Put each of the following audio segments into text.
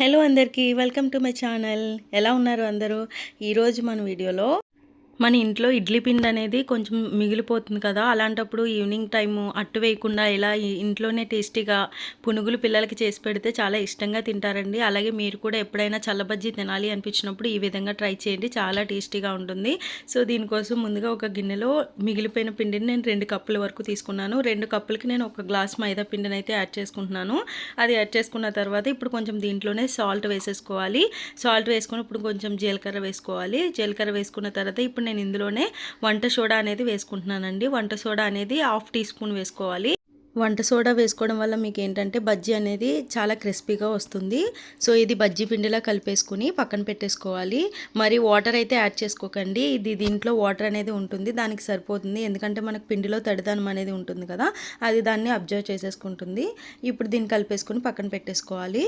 Hello అందరికీ welcome to my channel ఎలా ఉన్నారు అందరూ? ఈరోజు మన వీడియోలో మన ఇంట్లో ఇడ్లీ పిండి అనేది కొంచెం మిగిలిపోతుంది కదా. అలాంటప్పుడు ఈవినింగ్ టైము అట్టు వేయకుండా ఇలా ఇంట్లోనే టేస్టీగా పునుగులు పిల్లలకి చేసి పెడితే చాలా ఇష్టంగా తింటారండి. అలాగే మీరు కూడా ఎప్పుడైనా చల్లబజ్జీ తినాలి అనిపించినప్పుడు ఈ విధంగా ట్రై చేయండి. చాలా టేస్టీగా ఉంటుంది. సో దీనికోసం ముందుగా ఒక గిన్నెలో మిగిలిపోయిన పిండిని నేను రెండు కప్పుల వరకు తీసుకున్నాను. రెండు కప్పులకి నేను ఒక గ్లాస్ మైదా పిండిని అయితే యాడ్ చేసుకుంటున్నాను. అది యాడ్ చేసుకున్న తర్వాత ఇప్పుడు కొంచెం దీంట్లోనే సాల్ట్ వేసేసుకోవాలి. సాల్ట్ వేసుకుని ఇప్పుడు కొంచెం జీలకర్ర వేసుకోవాలి. జీలకర్ర వేసుకున్న తర్వాత ఇప్పుడు నేను ఇందులోనే వంట సోడా అనేది వేసుకుంటున్నానండి. వంట సోడా అనేది హాఫ్ టీ స్పూన్ వేసుకోవాలి. వంట సోడా వేసుకోవడం వల్ల మీకు ఏంటంటే బజ్జీ అనేది చాలా క్రిస్పీగా వస్తుంది. సో ఇది బజ్జీ పిండిలా కలిపేసుకుని పక్కన పెట్టేసుకోవాలి. మరి వాటర్ అయితే యాడ్ చేసుకోకండి. ఇది దీంట్లో వాటర్ అనేది ఉంటుంది. దానికి సరిపోతుంది. ఎందుకంటే మనకు పిండిలో తడిదనం అనేది ఉంటుంది కదా అది దాన్ని అబ్జర్వ్ చేసేసుకుంటుంది. ఇప్పుడు దీన్ని కలిపేసుకుని పక్కన పెట్టేసుకోవాలి.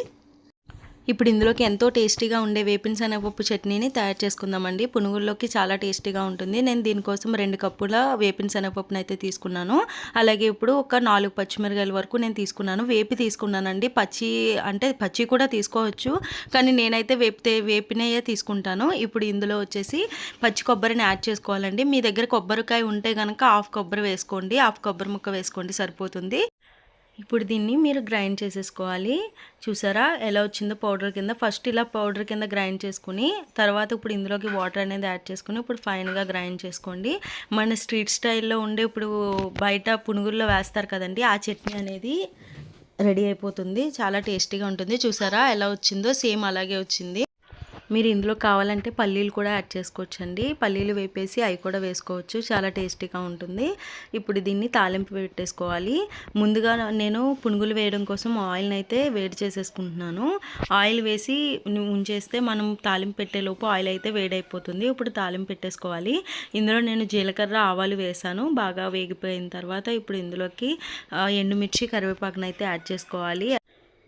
ఇప్పుడు ఇందులోకి ఎంతో టేస్టీగా ఉండే వేపిన శనగపప్పు చట్నీని తయారు చేసుకుందామండి. పునుగుల్లోకి చాలా టేస్టీగా ఉంటుంది. నేను దీనికోసం రెండు కప్పుల వేపిన శనగపప్పును అయితే తీసుకున్నాను. అలాగే ఇప్పుడు ఒక నాలుగు పచ్చిమిరకాయల వరకు నేను తీసుకున్నాను. వేపి తీసుకున్నానండి. పచ్చి అంటే పచ్చి కూడా తీసుకోవచ్చు. కానీ నేనైతే వేపితే వేపినయే తీసుకుంటాను. ఇప్పుడు ఇందులో వచ్చేసి పచ్చి కొబ్బరిని యాడ్ చేసుకోవాలండి. మీ దగ్గర కొబ్బరికాయ ఉంటే కనుక హాఫ్ కొబ్బరి వేసుకోండి. హాఫ్ కొబ్బరి ముక్క వేసుకోండి. సరిపోతుంది. ఇప్పుడు దీన్ని మీరు గ్రైండ్ చేసేసుకోవాలి. చూసారా? ఎలా వచ్చిందో పౌడర్ కింద. ఫస్ట్ ఇలా పౌడర్ కింద గ్రైండ్ చేసుకుని తర్వాత ఇప్పుడు ఇందులోకి వాటర్ అనేది యాడ్ చేసుకుని ఇప్పుడు ఫైన్గా గ్రైండ్ చేసుకోండి. మన స్ట్రీట్ స్టైల్లో ఉండే ఇప్పుడు బయట పునుగుల్లో వేస్తారు కదండి ఆ చట్నీ అనేది రెడీ అయిపోతుంది. చాలా టేస్టీగా ఉంటుంది. చూసారా? ఎలా వచ్చిందో? సేమ్ అలాగే వచ్చింది. మీరు ఇందులో కావాలంటే పల్లీలు కూడా యాడ్ చేసుకోవచ్చండి. పల్లీలు వేపేసి అవి కూడా వేసుకోవచ్చు. చాలా టేస్టీగా ఉంటుంది. ఇప్పుడు దీన్ని తాలింపు పెట్టేసుకోవాలి. ముందుగా నేను పునుగులు వేయడం కోసం ఆయిల్ని అయితే వేడి చేసేసుకుంటున్నాను. ఆయిల్ వేసి ఉంచేస్తే మనం తాలింపు పెట్టేలోపు ఆయిల్ అయితే వేడైపోతుంది. ఇప్పుడు తాలింపు పెట్టేసుకోవాలి. ఇందులో నేను జీలకర్ర ఆవాలు వేసాను. బాగా వేగిపోయిన తర్వాత ఇప్పుడు ఇందులోకి ఎండుమిర్చి కరివేపాకునైతే అయితే యాడ్ చేసుకోవాలి.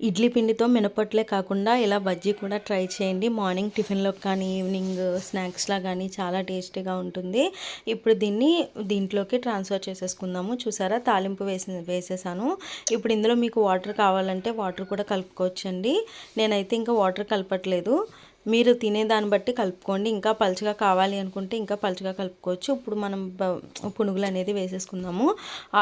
ఇడ్లీ పిండితో మినపట్లే కాకుండా ఇలా బజ్జీ కూడా ట్రై చేయండి. మార్నింగ్ టిఫిన్లో కానీ ఈవినింగ్ స్నాక్స్లా కానీ చాలా టేస్టీగా ఉంటుంది. ఇప్పుడు దీన్ని దీంట్లోకి ట్రాన్స్ఫర్ చేసేసుకుందాము. చూసారా? తాలింపు వేసి వేసేసాను. ఇప్పుడు ఇందులో మీకు వాటర్ కావాలంటే వాటర్ కూడా కలుపుకోవచ్చండి. నేనైతే ఇంకా వాటర్ కలపట్లేదు. మీరు తినే దాన్ని బట్టి కలుపుకోండి. ఇంకా పలుచగా కావాలి అనుకుంటే ఇంకా పలుచగా కలుపుకోవచ్చు. ఇప్పుడు మనం పునుగులు అనేది వేసేసుకుందాము.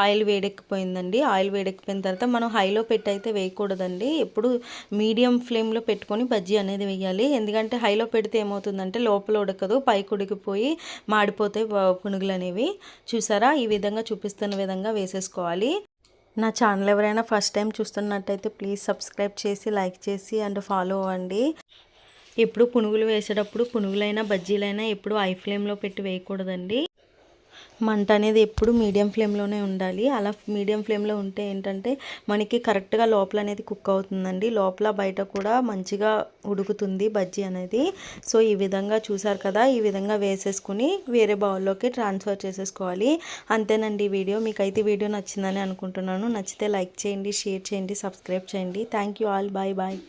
ఆయిల్ వేడెక్కిపోయిందండి. ఆయిల్ వేడెక్కిపోయిన తర్వాత మనం హైలో పెట్టి అయితే వేయకూడదండి. ఎప్పుడు మీడియం ఫ్లేమ్లో పెట్టుకొని బజ్జీ అనేది వేయాలి. ఎందుకంటే హైలో పెడితే ఏమవుతుందంటే లోపల ఉడకదు పైకి ఉడికిపోయి మాడిపోతాయి పునుగులు అనేవి. చూసారా? ఈ విధంగా చూపిస్తున్న విధంగా వేసేసుకోవాలి. నా ఛానల్ ఎవరైనా ఫస్ట్ టైం చూస్తున్నట్టయితే ప్లీజ్ సబ్స్క్రైబ్ చేసి లైక్ చేసి అండ్ ఫాలో అవ్వండి. ఎప్పుడు పునుగులు వేసేటప్పుడు పునుగులైనా బజ్జీలైనా ఎప్పుడు ఐ ఫ్లేమ్లో పెట్టి వేయకూడదండి. మంట అనేది ఎప్పుడు మీడియం ఫ్లేమ్లోనే ఉండాలి. అలా మీడియం ఫ్లేమ్లో ఉంటే ఏంటంటే మనకి కరెక్ట్గా లోపల అనేది కుక్ అవుతుందండి. లోపల బయట కూడా మంచిగా ఉడుకుతుంది బజ్జీ అనేది. సో ఈ విధంగా చూసారు కదా ఈ విధంగా వేసేసుకుని వేరే బౌల్లోకి ట్రాన్స్ఫర్ చేసేసుకోవాలి. అంతేనండి వీడియో. మీకైతే వీడియో నచ్చిందని అనుకుంటున్నాను. నచ్చితే లైక్ చేయండి షేర్ చేయండి సబ్స్క్రైబ్ చేయండి. Thank you all bye bye